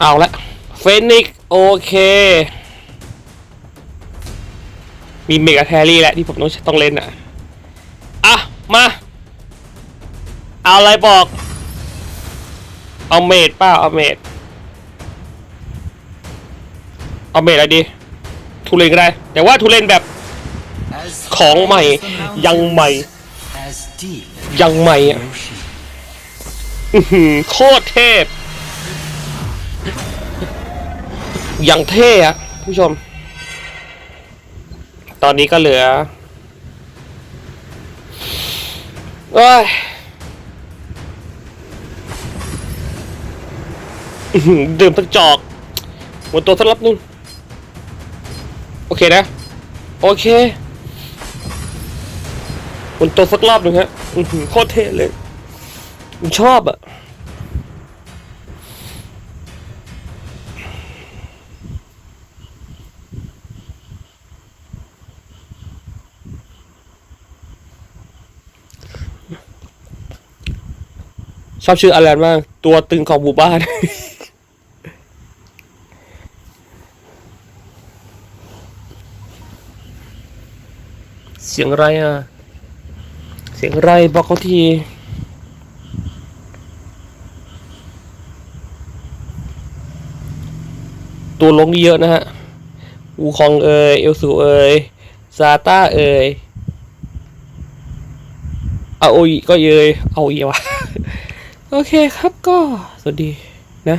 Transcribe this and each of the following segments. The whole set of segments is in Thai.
เอาละเฟนิกโอเค มีเมกาแทรี่แหละที่ผมต้องต้องเล่นอะ อะ มา เอาอะไรบอก เอาเมดเปล่าเอาเมดเอาเมดอะไรดีทุเรนก็ได้ แต่ว่าทุเรนแบบของใหม่ ยังใหม่ ยังใหม่ as อะ the ocean. อื้อหือโคตรเทพ อย่างเท่อะผู้ชม ตอนนี้ก็เหลือเอ้ยดื่มสักจอกหมดตัวสักรับนึง โอเคนะ โอเคหมดตัวสักรอบหนึ่งฮะอื้อหือโคตรเท่เลย ชอบอะ ชอบชื่ออลันมาก ตัวตึงของหมู่บ้าน เสียงไรอะ เสียงไรบอกเขาทีตัวลงเยอะนะฮะ อูคองเอย เอลสูเอย ซาต้าเอยเอาโอยก็เยยเอาอีวะ โอเคครับก็สวัสดีนะ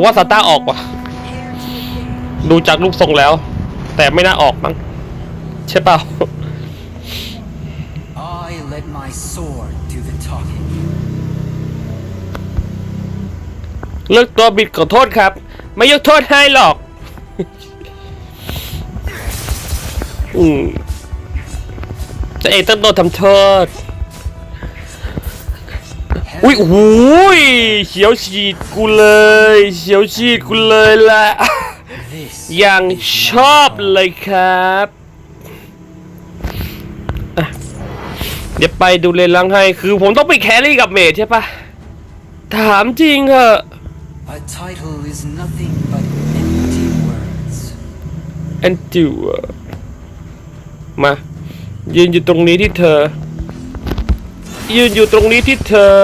ผมว่าซาต้าออกว่ะ Prepare to engage. ดูจากรูปทรงแล้ว แต่ไม่น่าออกมั้งใช่เปล่า I let my sword do the talking. เลือกตัวบิดขอโทษครับ ไม่ยกโทษให้หรอก อืมจะเอกต้องโดนทำโทษ อุ้ยโอ้โหยเขียวฉีดกูเลยเขียวฉีดกูเลยละ This อย่างชอบเลยครับอะเดี๋ยวไปดูเลนลังให้คือผมต้องไปแครี่กับเมดใช่ปะถามจริงเหอะ a title is nothing but empty words. แอนจิวมายืนอยู่ตรงนี้ที่เธอ ยืนอยู่ตรงนี้ที่เธอ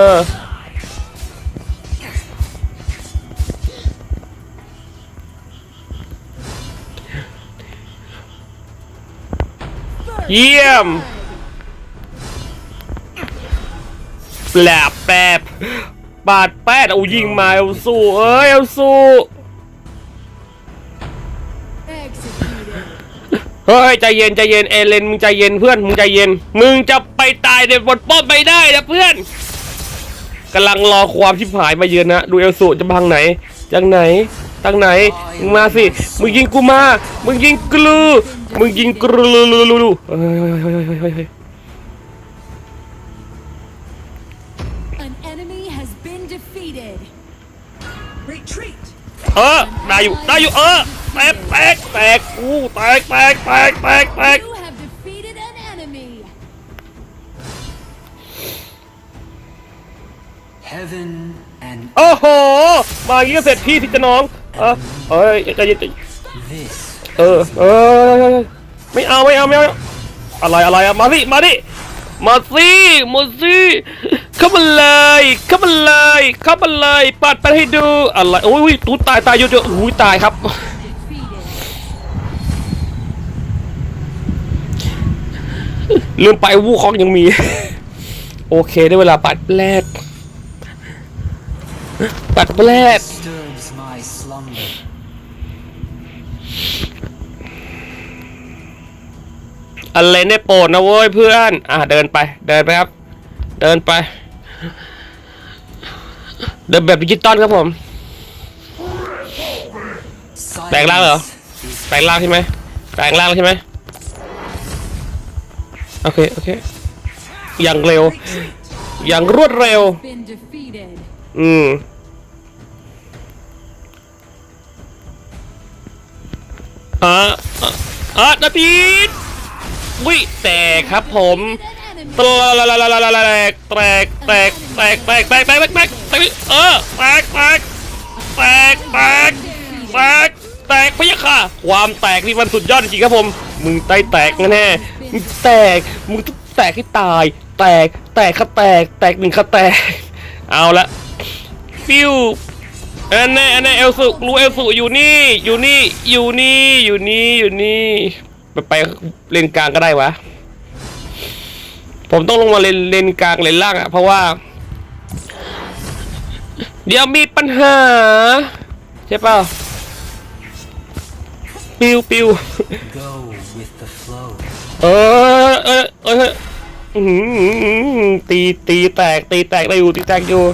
เยี่ยมแปลบแปลบปาดแปดเอายิงมาเอาสู้ เอ้ย เอาสู้ เฮ้ย ใจเย็น ใจเย็น เอเลน มึงใจเย็นเพื่อน มึงใจเย็น มึงจะ ตายในบนป้อมไม่ได้นะเพื่อนกำลังรอความชิบหายมาเยือนนะดูเอลสูจะพังไหนจากไหนทางไหนมึงมาสิมึงยิงกูมามึงยิงกลูมึงยิงกลูลูลูลูลูเฮ้ยเฮ้ยเฮ้ยเฮ้ยเฮ้ยเฮ้ย An enemy has been defeated. Retreat. เออได้อยู่ได้อยู่เออแตกแตกแตกอู้แตกแตกแตกแตกแตก โอ้โห มาอย่างนี้ก็เสร็จพี่ที่จะน้อง เออเอ้ยใจเย็นใจเย็น this เออเออไม่เอาไม่เอาไม่เอาอะไรอะไรอะมาสิมาดิมาสิมาสิเข้ามาเลยเข้ามาเลยเข้ามาเลยปัดไปให้ดูอะไรโอ้ยตูตายตายเยอะๆอุ้ยตายครับ Defeated. ลืมไปวูคอกยังมี โอเคได้เวลาปัดแรก ปัดแรก disturbs my slumber. อะไรเนี่ยโปรดนะเว้ยเพื่อน อะเดินไป เดินไปครับ เดินไป เดินแบบดิจิตอลครับผม Silence แปลงร่างเหรอ แปลงร่างใช่ไหมแปลงร่างใช่ไหมโอเค โอเค อย่างเร็ว อย่างรวดเร็ว Been defeated. อืมอะอะอะนาทีวิแต่ครับผมแตกแตกแตกแตกแตกแตกแตกแตกแตกแตกเออแตกแตกแตกแตกแตกแตกพะยะค่ะความแตกนี่มันสุดยอดจริงครับผม มึงไตแตกแน่มึงแตกมึงต้องแตกให้ตาย แตกแตกค่ะแตกแตกหนึ่งค่ะแตก เอาละ ฟิวอันแน่อันแน่เอลสุรู้เอลสุอยู่นี่ อยู่นี่ อยู่นี่ อยู่นี่ อยู่นี่ไปไปเลนกลางก็ได้วะ ผมต้องลงมาเลนเลนกลางเลนล่างอะเพราะว่า เดี๋ยวมีปัญหา ใช่เปล่าปิวปิวเออเออเอออื้อหือตีตีแตกตีแตกได้อยู่ตีแตกอยู่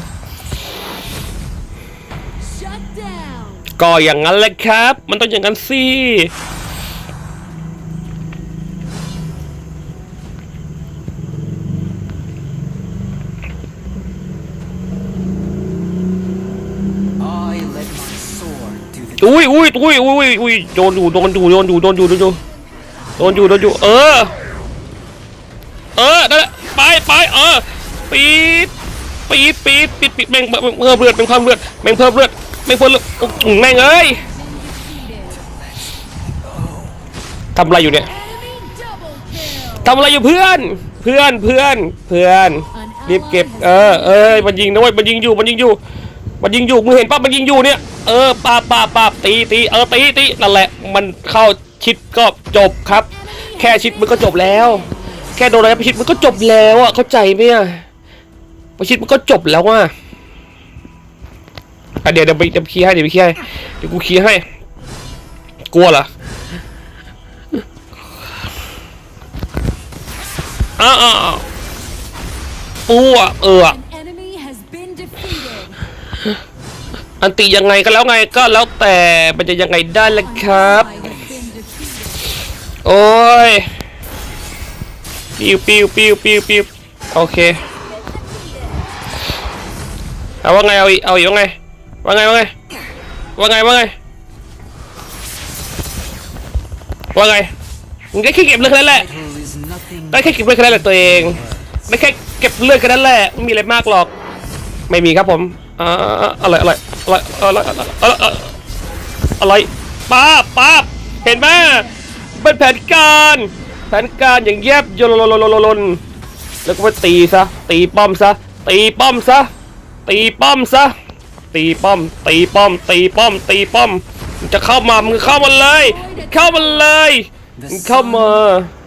ก็อย่างนั้นแหละครับ มันต้องอย่างนั้นสิ I let my sword do the อุ้ยอุ้ยอุ้ยอุ้ยอุ้ยโดนอยู่โดนอยู่โดนอยู่โดนอยู่โดนอยู่โดนอยู่โดนอยู่เออ เออนั่นแหละไปไปเออปีดปีดปีดปีดปีดแม่งแม่งเพิ่มเลือดแม่งเพิ่มเลือดแม่งเพิ่มเลือด แม่งเพิ่มเลือดอื้อหือแม่งเอ้ยทำอะไรอยู่เนี่ยทำอะไรอยู่เพื่อน เพื่อนเพื่อนเพื่อนรีบเก็บ เออเออมันยิงนะเว้ยมันยิงอยู่มันยิงอยู่ มันยิงอยู่มึงเห็นป่ะมันยิงอยู่เนี่ยเออปาบปาบปาตีตีเออตีตีนั่นแหละ มันเข้าชิดก็จบครับ แค่ชิดมันก็จบแล้ว แค่โดนอะไรประชิดมันก็จบแล้วอะเข้าใจไหมอะประชิดมันก็จบแล้วอะ อะเดี๋ยวเดี๋ยวไปเดี๋ยวเคลียร์ให้เดี๋ยวไปเคลียร์ให้เดี๋ยวกูเคลียร์ให้ กลัวเหรออ้าวอ้าวอ้าวปูอะเอออันติยังไงก็แล้วไงก็แล้วแต่มันจะยังไงได้ล่ะครับ โอ้ยปิวปิวปิวปิวปิวโอเค เอาว่าไงเอาอีเอาอีว่าไง ว่าไงว่าไงว่าไงว่าไงว่าไงมึงได้แค่เก็บเลือดแค่นั้นแหละ battle is nothing ได้แค่เก็บเลือดแค่นั้นแหละตัวเองได้แค่เก็บเลือดแค่นั้นแหละไม่มีอะไรมากหรอก ไม่มีครับผมอ่าอะไรอะไรอะไรอะไรอะไรอะไรอะไรป้าบป้าบเห็นไหมเป็นแผนการแผนการอย่างแยบยลลลลลนแล้วก็ไปตีซะตีป้อมซะตีป้อมซะตีป้อมซะ ตีป้อม ตีป้อม ตีป้อม ตีป้อมมึงจะเข้ามามึงเข้ามาเลย เข้ามาเลยมึงเข้ามา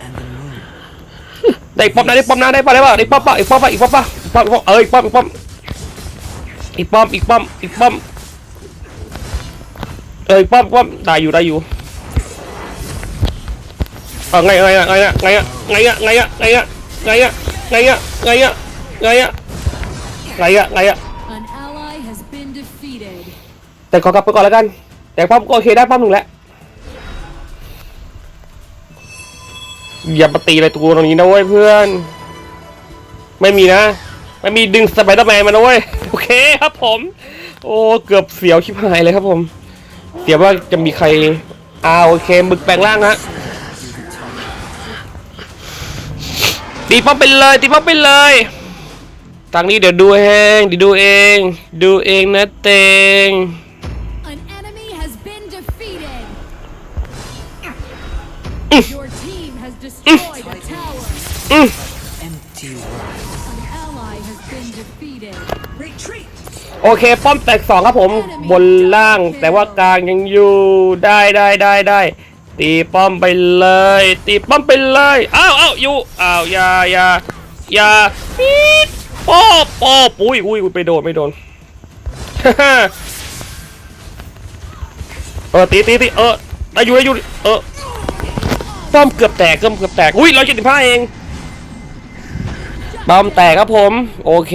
and the moon. ได้อีกป้อมนะได้ป้อมนะได้ป้อมได้ป่ะได้ป้อมป่ะอีกป้อมป่ะอีกป้อมป่ะอีกป้อมอีกป้อมเอออีกป้อมอีกป้อมอีกป้อมอีกป้อมอีกป้อมเอออีกป้อมป้อมได้อยู่ได้อยู่เอาไงไงอะไงอะไงอะไงอะไงอะไงอะไงอะไงอะไงอะไงอะไงอะไง แต่ขอกลับไปก่อนแล้วกัน แต่ป้อมก็โอเคได้ป้อมหนึ่งแล้วอย่ามาตีอะไรตัวตรงนี้นะเว้ยเพื่อน ไม่มีนะ ไม่มีดึงสไปเดอร์แมนมานะเว้ยโอเคครับผม โอ้เกือบเสียวชิบหายเลยครับผมเสียวว่าจะมีใครอ่าโอเคมึกแปลงร่างฮะตีป้อมไปเลยตีป้อมไปเลยทางนี้เดี๋ยวดูเองเดี๋ยวดูเอง ดูเองนะเตง team has destroyed a tower. Empty words. An ally has been defeated. Retreat! โอเค ป้อมแตกสองครับผม บนล่าง แต่ว่ากลางยังอยู่ ได้ได้ได้ได้ ตีป้อมไปเลย ตีป้อมไปเลย อ้าวอ้าวอยู่ อ้าวอย่าอย่าอย่าปี๊ดป้อป้อปุ้ยอุ้ยอุ้ยไปโดน ไม่โดนเออตีตีตีเออได้อยู่ได้อยู่เออ ป้อมเกือบแตกเกือบเกือบแตกอุ้ยร้อยเจ็ดสิบห้าเองป้อมแตกครับผม โอเค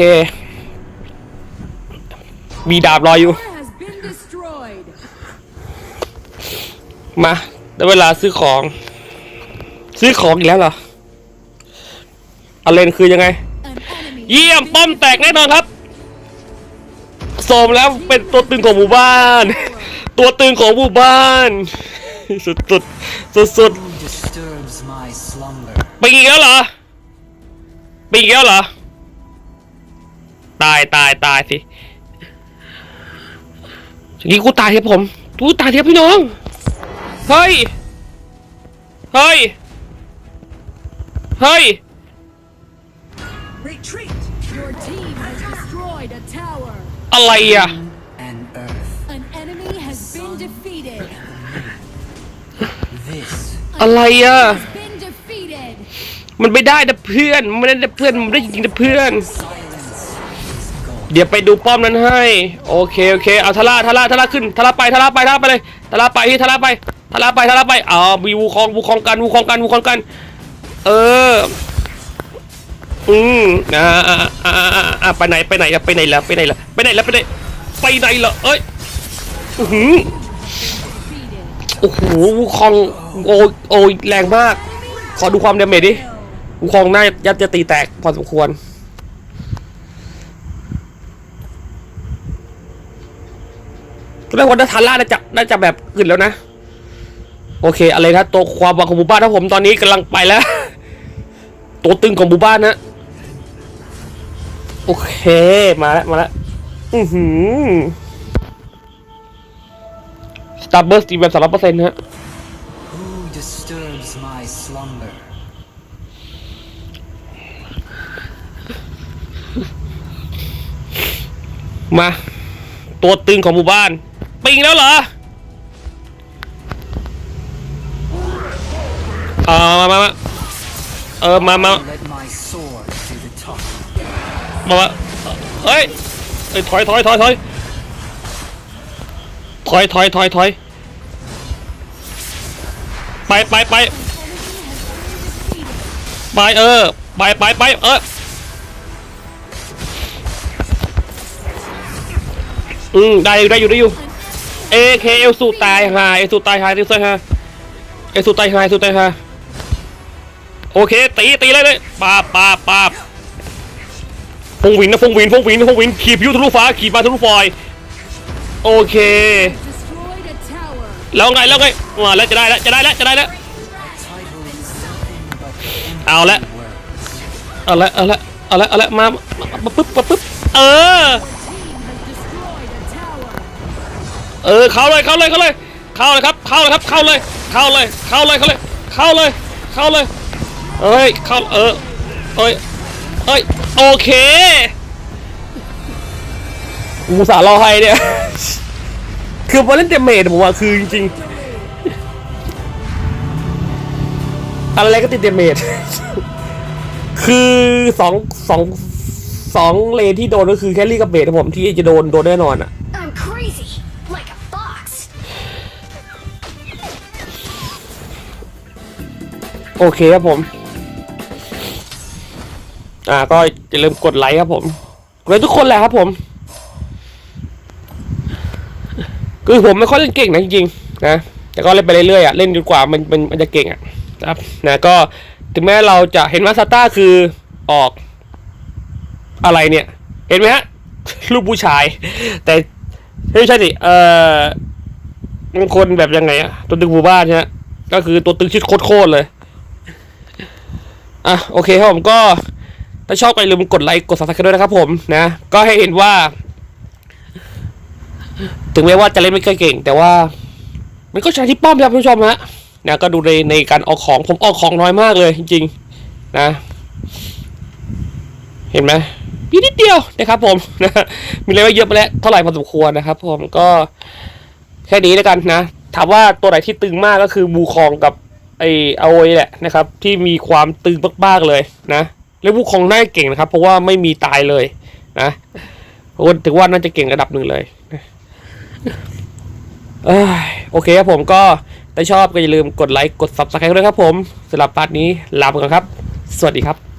มีดาบรอยอยู่ มาได้เวลาซื้อของ ซื้อของอีกแล้วเหรออาเลนคือยังไง เยี่ยมป้อมแตกแน่นอนครับสมแล้วเป็นตัวตึงของหมู่บ้าน ตัวตึงของหมู่บ้าน สุดสุดสุดสุด ปอีกแล้วเหรอไปอีกแล้วเหรอ ตายตายตายสิอย่างนี้กูตายเทียบผม กูตายเทียบพี่น้อง เฮ้ย เฮ้ย เฮ้ย Retreat! Your team has destroyed a tower. อะไรอะ And earth. An enemy has been defeated. This อะไรอะ Has been defeated. มันไม่ได้นะเพื่อนมันไม่ได้นะเพื่อนมันไม่ได้จริงๆนะเพื่อน เดี๋ยวไปดูป้อมนั้นให้ โอเคโอเคเอาทาร่าทาร่าทาร่าขึ้นทาร่าไปทาร่าไปทาร่าไปเลยทาร่าไปที่ทาร่าไปทาร่าไปทาร่าไปเอามีวูคองวูคองกันวูคองกันวูคองกัน เอออืมอ่าอ่าอ่าอ่าไปไหนไปไหนอะไปไหนละไปไหนละไปไหนละไปไหนไปไหนละเอ้ยอื้อหือโอ้โหวูคองโอ้โอ้แรงมาก ขอดูความเดเมจดิ วูคองน่ายัดจะตีแตกพอสมควร ก็เรียกว่านัทาร่าน่าจะน่าจะแบบขึ้นแล้วนะ โอเค อะไรนะตัวความหวังของหมู่บ้านถ้าผมตอนนี้กำลังไปแล้ว ตัวตึงของหมู่บ้านนะ โอเค มาแล้ว มาแล้วอือหือสตาร์เบอร์สตีแบบสามร้อยเปอร์เซ็นต์ฮะ มา ตัวตึงของหมู่บ้าน ปิงแล้วเหรอเออมามามาเออมามามามาเฮ้ยเอ้ยถอยถอยถอยถอยถอยถอยถอยถอยไปไปไปไปเออไปไปไปเออ อืมได้อยู่ได้อยู่ได้อยู่เอเคเอลสูตายหายเอลสูตายหายเอลสูตายหาเอลสูตายหายเอลสูตายหาโอเคตีตีเลยเลยปาปาปาฟงวินนะฟงวินฟงวินฟงวินขี่พิวทะลุฟ้าขี่มาทะลุฟอยโอเค แล้วไงแล้วไงมาแล้วจะได้แล้วจะได้แล้วจะได้แล้วเอาละเอาละเอาละเอาละเอาละมาปึ๊บปึ๊บเออ เออเข้าเลยเข้าเลยเข้าเลยเข้าเลยครับเข้าเลยครับเข้าเลยเข้าเลยเข้าเลยเข้าเลยเข้าเลยเข้าเลยเอ้ยเข้าเออเอ้ยเอ้ยโอเคมูสาห์รอให้เนี่ยคือพอเล่นเต็มเมทผมว่าคือจริงๆอะไรก็ติดเต็มเมทคือสองสองสองเลนที่โดนก็คือแคลรี่กับเบทครับผมที่จะโดนโดนแน่นอนอะ โอเคครับผม อ่า ก็อย่าลืมกดไลค์ครับผมกดไลค์ทุกคนแหละครับผม คือผมไม่ค่อยเล่นเก่งนะจริงๆนะแต่ก็เล่นไปเรื่อยๆอะเล่นจนกว่ามันมันมันจะเก่งอะครับนะก็ถึงแม้เราจะเห็นว่าซาต้าคือออกอะไรเนี่ย เห็นไหมฮะลูกผู้ชาย แต่ไม่ใช่ดิเออบางคนแบบยังไงอะตัวตึงหมู่บ้านเนี่ยก็คือตัวตึงชิดโคตรๆเลย อะโอเคครับผมก็ถ้าชอบก็อย่าลืมกดไลค์กด subscribe ด้วยนะครับผมนะ ก็ให้เห็นว่า ถึงแม้ว่าจะเล่นไม่ค่อยเก่ง แต่ว่า มันก็ใช้ที่ป้อมครับคุณผู้ชมฮะนะก็ดูในในการออกของผมออกของน้อยมากเลยจริงๆนะ เห็นไหมมีนิดเดียวนะครับผมนะมีอะไรไว้เยอะไปแล้วเท่าไหร่พอสมควรนะครับ ผมก็แค่นี้แล้วกันนะถามว่าตัวไหนที่ตึงมากก็คือบูคองกับ ไอเอาไว้แหละนะครับ ที่มีความตึงมากๆเลยนะแล้ววูคองน่าเก่งนะครับ เพราะว่าไม่มีตายเลยนะคนถือว่าน่าจะเก่งระดับหนึ่งเลยเอ้ยโอเคครับผมก็ถ้าชอบก็อย่าลืมกดไลค์กดซับสไครต์ด้วยครับผมสำหรับพาร์ทนี้ลาไปก่อนครับ สวัสดีครับ